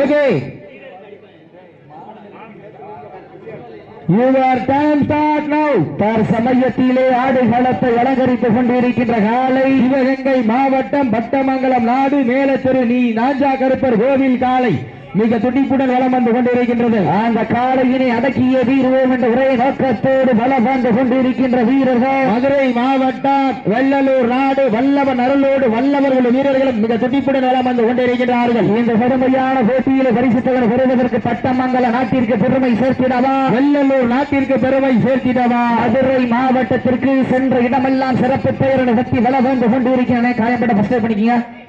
Okay. Your time start now தற்சமயத்திலே ஆடுகளத்தை அலங்கரித்து கொண்டிருக்கின்ற காலை சிவகங்கை மாவட்டம் பட்டமங்கலம் நாடு மேலத்தெரு நீ நாஞ்சா கருப்பர் கோவில் காலை. மிக துடிப்புடன் வலம் வந்து கொண்டிருக்கின்றது. அந்த காலையினை அடக்கிய வீரவோம் என்ற ஒரே நோக்கத்தோடு வலம் வந்து கொண்டிருக்கின்ற வீரர்கள். மதுரை மாவட்டம் வெள்ளலூர் நாடு வல்லவன் அருளோடு வல்லவர்கள் வீரர்களும் மிக துடிப்புடன் வலம் வந்து கொண்டிருக்கிறார்கள் இந்த பெருமையான போட்டியில் பரிசுத்தவர் பெறுவதற்கு பட்டமங்கல நாட்டிற்கு பெருமை சேர்த்திடவா? வெள்ளலூர் நாட்டிற்கு பெருமை சேர்த்திடவா? மதுரை மாவட்டத்திற்கு சென்ற இடமெல்லாம் சிறப்பு பெயரிட சக்தி வலம் வந்து கொண்டிருக்கிறேன் காயப்பட்ட ஃபர்ஸ்ட் பண்ணிக்கங்க.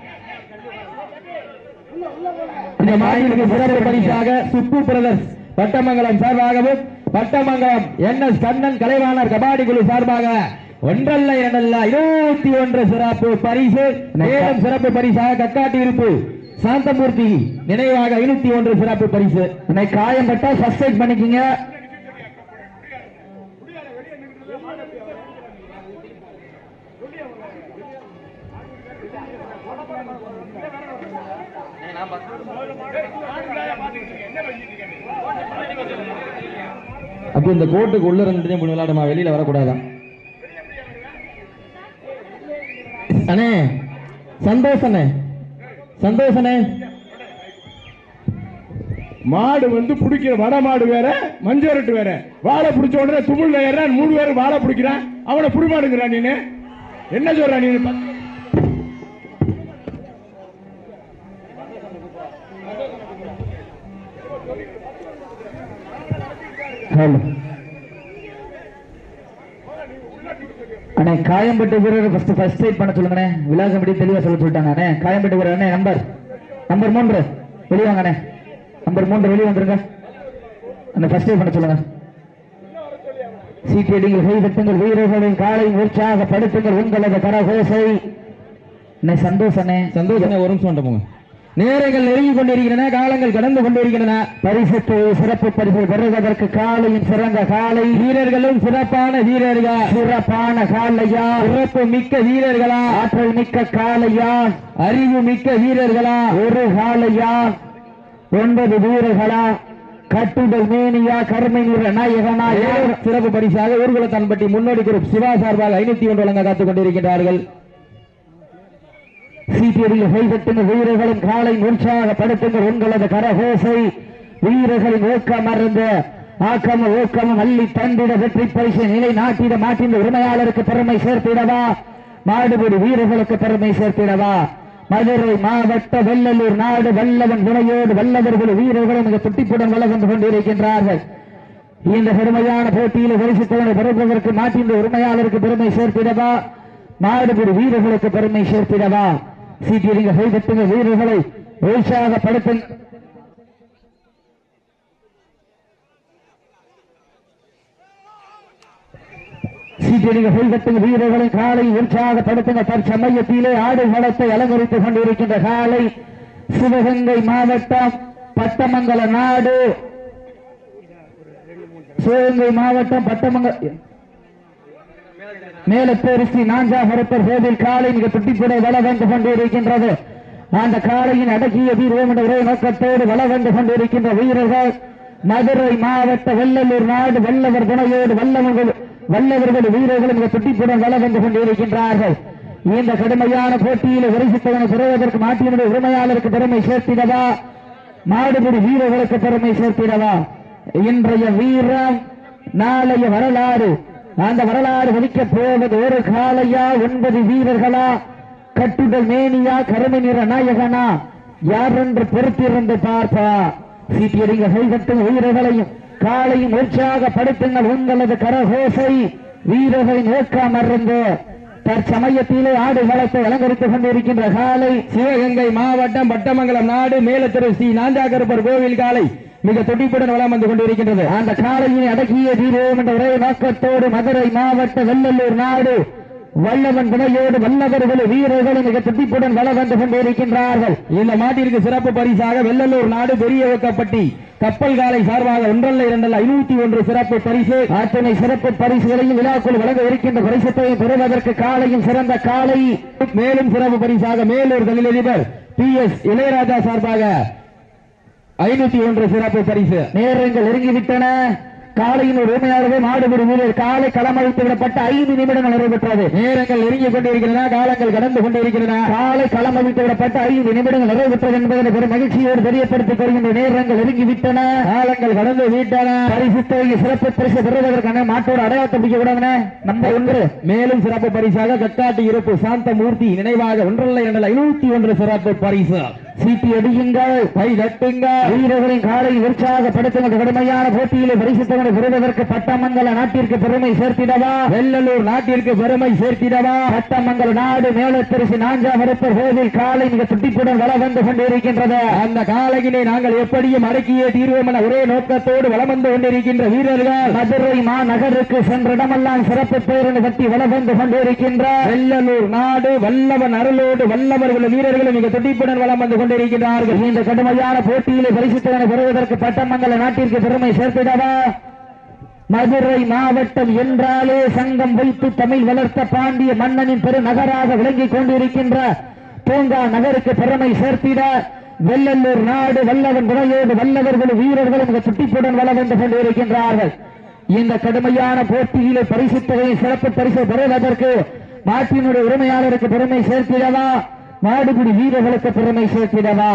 இந்த மாநிலத்துக்கு சிறப்பு பரிசாக சுப்பு பிரதர்ஸ் பட்டமங்கலம் சார்பாகவும் பட்டமங்கலம் என் எஸ் கண்ணன் கலைவாணர் கபாடி குழு சார்பாக ஒன்றல்ல இரண்டல்ல இருபத்தி ஒன்று சிறப்பு பரிசு மேலும் சிறப்பு பரிசாக கக்காட்டி இருப்பு சாந்தமூர்த்தி நினைவாக ஐநூத்தி ஒன்று சிறப்பு பரிசு. காயம் பட்டா ஃபர்ஸ்ட் எய்ட் அப்போ இந்த கோட்டுக்கு உள்ள இருந்துட்டே இப்படி விளையாடுமா? வெளியில வரக்கூடாதான் அண்ணே சந்தோஷண்ணே சந்தோஷண்ணே மாடு வந்து பிடிக்கிற வட மாடு வேற மஞ்சரட்டு வேற. வாழை பிடிச்ச உடனே துமுள் ஏறான் மூணு பேரும் வாழை பிடிக்கிறான். அவனை புடிமாடுங்கிறான் நீனு. என்ன சொல்றான் நீ அண்ணே காயம்பட்டு வீரர் ஃபர்ஸ்ட் ஃபர்ஸ்ட் எய்ட் பண்ண சொல்லுங்கண்ணே. விலாசப்படி தெளிவாக சொல்ல சொல்லிட்டாங்க அண்ணே. காயம்பட்டு வீரர் அண்ணே நம்பர். நம்பர் மூன்று. வெளியே அண்ணே. நம்பர் மூன்று வெளியே வந்துருங்க. அந்த ஃபர்ஸ்ட் எய்ட் பண்ண சொல்லுங்க. சீட்டியடிங்கள் கைதட்டுங்கள் வீரர்களின் காலை உற்சாகப்படுத்துங்கள் உங்களது கரகோசை. அண்ணே சந்தோஷ் அண்ணே. சந்தோஷம் ஒரு நிமிஷம் போங்க. நேரங்கள் நெருங்கிக் கொண்டிருக்கின்றன காலங்கள் கடந்து கொண்டிருக்கின்றன. பரிசுத்து சிறப்பு பரிசு பெறுவதற்கு காலையும் சிறந்த காலை. வீரர்களும் சிறப்பான வீரர்கள்? சிறப்பான காலையா? சிறப்பு மிக்க வீரர்களா? ஆற்றல் மிக்க காலையா? அறிவு மிக்க வீரர்களா? ஒரு காலையா? ஒன்பது வீரர்களா? கட்டுடல் மேனியா? கருமை நிற நாயகனா? சிறப்பு பரிசாக ஊர்வலத்தான்பட்டி முன்னோடி குரூப் சிவா சார்பாக ஐநூத்தி ஒன்று வழங்க காத்துக் கொண்டிருக்கிறார்கள் சீட்டியடியில் கைதட்டுங்க வீரர்களும் காலை உற்சாகப்படுத்துங்கள் உங்களது கரகோசை. வீரர்களின் ஊக்கம் மறந்து ஆக்கமும் ஊக்கமும் அள்ளி தந்திட வெற்றி பரிசு நிலை நாட்டிட மாட்டின் உரிமையாளருக்கு பெருமை சேர்த்திடவா? மாடுபிடி வீரர்களுக்கு பெருமை சேர்த்திடவா? மதுரை மாவட்ட வெள்ளலூர் நாடு வல்லவன் துணையோடு வல்லவர்கள் வீரர்களும் மிக துட்டிப்புடன் வளர்ந்து கொண்டிருக்கின்றார்கள். இந்த பெருமையான போட்டியில் பரிசுத்தவனை பிறப்பதற்கு மாட்டின் உரிமையாளருக்கு பெருமை சேர்த்திடவா? மாடுபிடி வீரர்களுக்கு பெருமை சேர்த்திடவா? சீட்டியடிங்க கைதட்டுங்க வீரர்களை உற்சாகப்படுத்துங்க சீட்டியடிங்க கைதட்டுங்க வீரர்களை காலை உற்சாகப்படுத்துங்க தற்சமயத்திலே ஆடு வளத்தை அலங்கரித்துக் கொண்டிருக்கின்ற காலை சிவகங்கை மாவட்டம் பட்டமங்கல நாடு. சிவகங்கை மாவட்டம் பட்டமங்கல மேலத்தேரி ஸ்ரீ நாஞ்சாகரப்பர் கோவில் காலை மிக துட்டிப்புட வள வந்து கொண்டிருக்கின்றது. அந்த காலையின் அடக்கிய வீரம் என்ற ஒரே நோக்கத்தோடு வள வந்து கொண்டிருக்கின்ற வீரர்கள் மதுரை மாவட்ட வெள்ளலூர் நாடு வல்லவர் துணையோடு வல்லவர்கள் வல்லவர்கள் வீரர்கள் மிக துட்டிப்புடன் வள வந்து கொண்டிருக்கின்றார்கள். இந்த கடுமையான போட்டியில் வரிசித்தவனை பெறுவதற்கு மாட்டியினுடைய உரிமையாளருக்கு திறமை சேர்த்திடவா? மாடுபிடி வீரர்களுக்கு திறமை சேர்த்திடவா? இன்றைய வீரம் நாளைய வரலாறு அந்த வரலாறு வலிக்கப் போவது ஒரு காலையா ஒன்பது வீரர்களா கட்டுடல் மேனியா கருமை நிற நாயகனா யார் என்று பொறுத்திருந்து பார்ப்பா. சீட்டியடிங்க கைகட்டும் வீரர்களையும் காலையும் உற்சாகப்படுத்துங்கள் உங்களது கரகோசை. வீரர்களை நோக்காமருந்து தற்சமயத்திலே ஆடு வளத்தை அலங்கரித்துக் கொண்டிருக்கின்ற காலை. சிவகங்கை மாவட்டம் பட்டமங்கலம் நாடு மேலத்திரு ஸ்ரீ நாஞ்சாகருப்பர் கோவில் காலை. மிக துடிப்புடன் வளம் வந்து கொண்டிருக்கின்றது. அந்த காலையை அடக்கிய தீரோம் என்ற ஒரே நோக்கத்தோடு மதுரை மாவட்ட வெள்ளலூர் நாடு வல்லவன் துணையோடு வல்லவர்கள் வீரர்களும் மிக துடிப்புடன் வள வந்து கொண்டிருக்கின்றார்கள். இந்த மாட்டிற்கு சிறப்பு பரிசாக வெள்ளலூர் நாடு பெரிய ஒக்கப்பட்டி கப்பல் காலை சார்பாக ஒன்றல்ல இரண்டல்ல ஐநூத்தி ஒன்று சிறப்பு பரிசு. அத்தனை சிறப்பு பரிசுகளையும் விழாக்குள் வழங்க இருக்கின்ற பரிசத்தையும் பெறுவதற்கு காலையும் சிறந்த காலை. மேலும் சிறப்பு பரிசாக மேலூர் தொழிலதிபர் பி எஸ் இளையராஜா சார்பாக ஐநூத்தி ஒன்று சிறப்பு பரிசு. நேரங்கள் நெருங்கிவிட்டன. காலையின் உரிமையாளர்கள் மாடுபிடி வீரர். காலை களமழித்து விடப்பட்ட ஐந்து நிமிடங்கள் நிறைவேற்றது. நேரங்கள் நெருங்கிக் கொண்டிருக்கின்றன காலங்கள் கடந்து கொண்டிருக்கின்றன. காலை களமழித்து விடப்பட்ட ஐந்து நிமிடங்கள் நிறைவேற்றது என்பதனை பெரும் மகிழ்ச்சியோடு தெரியப்படுத்திக் கொள்கின்ற நேரங்கள் நெருங்கிவிட்டன. காலங்கள் கடந்து விட்டன. பரிசு தொகை சிறப்பு பரிசு பெறுவதற்கான மாட்டோட அடையாளத்தை பிடிக்க கூடாதுன்னு நம்ம ஒன்று. மேலும் சிறப்பு பரிசாக கட்டாட்டி இருப்பு சாந்தமூர்த்தி நினைவாக ஒன்றல்ல இரண்டல்ல ஐநூத்தி ஒன்று சிறப்பு பரிசு. சீட்டி அடியுங்கள் கை தட்டுங்கள். வீரர்களின் காலை உற்சாகப்படுத்துங்கள். கடுமையான போட்டியிலே பரிசு தொகை பெறுவதற்கு பட்டமங்கல நாட்டிற்கு பெருமை சேர்த்திடவா? வெள்ளலூர் நாட்டிற்கு பெருமை சேர்த்திடவா? பட்டமங்கல நாடு மேலத்தரிசி நாஞ்சாமரப்பர் கோவில் காலை மிக துட்டிப்புடன் வள வந்து கொண்டிருக்கின்றது. அந்த காலையினை நாங்கள் எப்படியும் அடக்கியே தீர்வோம் என ஒரே நோக்கத்தோடு வலம் வந்து கொண்டிருக்கின்ற வீரர்கள். மதுரை மாநகருக்கு சென்ற இடமெல்லாம் சிறப்பு பேரணி கட்டி வள வந்து கொண்டிருக்கின்ற வெள்ளலூர் நாடு வல்லவன் அருளோடு வல்லவர்கள் வீரர்களும் மிக துடிப்புடன் வலம் வந்து கொண்டிருக்கிறார்கள். இந்த கடுமையான போட்டியிலே பரிசுத்தவனை பெறுவதற்கு பட்டமங்கல நாட்டிற்கு பெருமை சேர்த்திடவா? மதுரை மாவட்டம் என்றாலே சங்கம் வைத்து தமிழ் வளர்த்த பாண்டிய மன்னனின் பெருநகராக விளங்கிக் கொண்டிருக்கின்ற பூங்கா நகருக்கு பெருமை சேர்த்திட வெள்ளல்லூர் நாடு வல்லவன் விளையோடு வல்லவர்களும் வீரர்களும் சுட்டிப்புடன் வள வந்து கொண்டிருக்கின்றார்கள் இந்த கடுமையான போட்டியிலே பரிசு சிறப்பு பரிசு பெறுவதற்கு நாட்டினுடைய உரிமையாளருக்கு பெருமை சேர்த்திடவா? நாடுபிடி வீரர்களுக்கு பெருமை சேர்த்திடவா?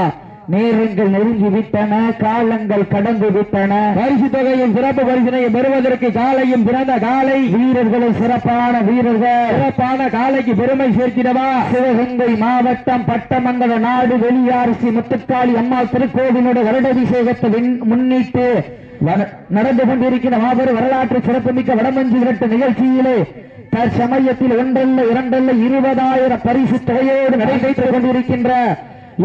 நேரங்கள் நெருங்கி விட்டன காலங்கள் கடந்து விட்டன பரிசு தொகையும் சிறப்பு பரிசினையும் பெறுவதற்கு காலையும் பிறந்த காலை. வீரர்களும் சிறப்பான வீரர்கள். சிறப்பான காலைக்கு பெருமை சேர்க்கிறவா சிவகங்கை மாவட்டம் பட்டமங்கல நாடு வெளியாரசி முத்துக்காளி அம்மா திருக்கோவிலோட வருடாபிஷேகத்தை முன்னிட்டு நடந்து கொண்டிருக்கிற மாபெரும் வரலாற்று சிறப்புமிக்க வடமஞ்சு விரட்டு நிகழ்ச்சியிலே தற்சமயத்தில் ஒன்றல்ல இரண்டல்ல இருபதாயிரம் பரிசு தொகையோடு நடைபெற்றுக் கொண்டிருக்கின்ற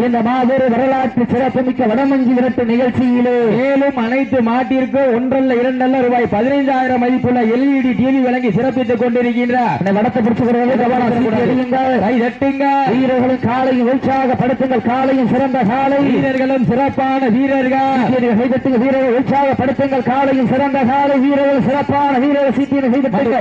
இந்த மாபெரும் வரலாற்று சிறப்புமிக்க வடமஞ்சி விரட்டு நிகழ்ச்சியிலே மேலும் அனைத்து மாட்டிற்கு ஒன்றல்ல இரண்டல்ல ரூபாய் பதினைந்தாயிரம் மதிப்புள்ள எல்இடி டிவி வழங்கி சிறப்பித்துக் கொண்டிருக்கின்ற வீரர்களும் காலையும் உற்சாகப்படுத்துங்கள். காலையும் சிறந்த காலை. வீரர்களும் சிறப்பான வீரர்கள். வீரர்கள் உற்சாகப்படுத்துங்கள். காலையும் சிறந்த காலை. வீரர்கள் சிறப்பான வீரர்கள். சீட்டியர்கள் கைதட்டுங்க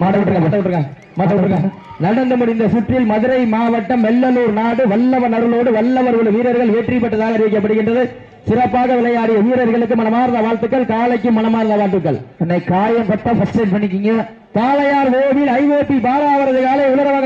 மாட்ட விட்டுருங்க மாட்ட விட்டுருங்க மாட்ட விட்டுருங்க. நடந்து முடிந்த சுற்றில் மதுரை மாவட்டம் வெள்ளலூர் நாடு வல்லவர் அருளோடு வல்லவர் உள்ள வீரர்கள் வெற்றி பெற்றதாக அறிவிக்கப்படுகின்றது. சிறப்பாக விளையாடிய வீரர்களுக்கு மனமார்ந்த வாழ்த்துக்கள் காலைக்கு மனமார்ந்த வாழ்த்துக்கள். என்னை காயம் பட்டா ஃபர்ஸ்ட் எய்ட் பண்ணிக்கிங்க. காளையார் ஓவில் ஐஓபி பாலா அவரது காலை உலரவக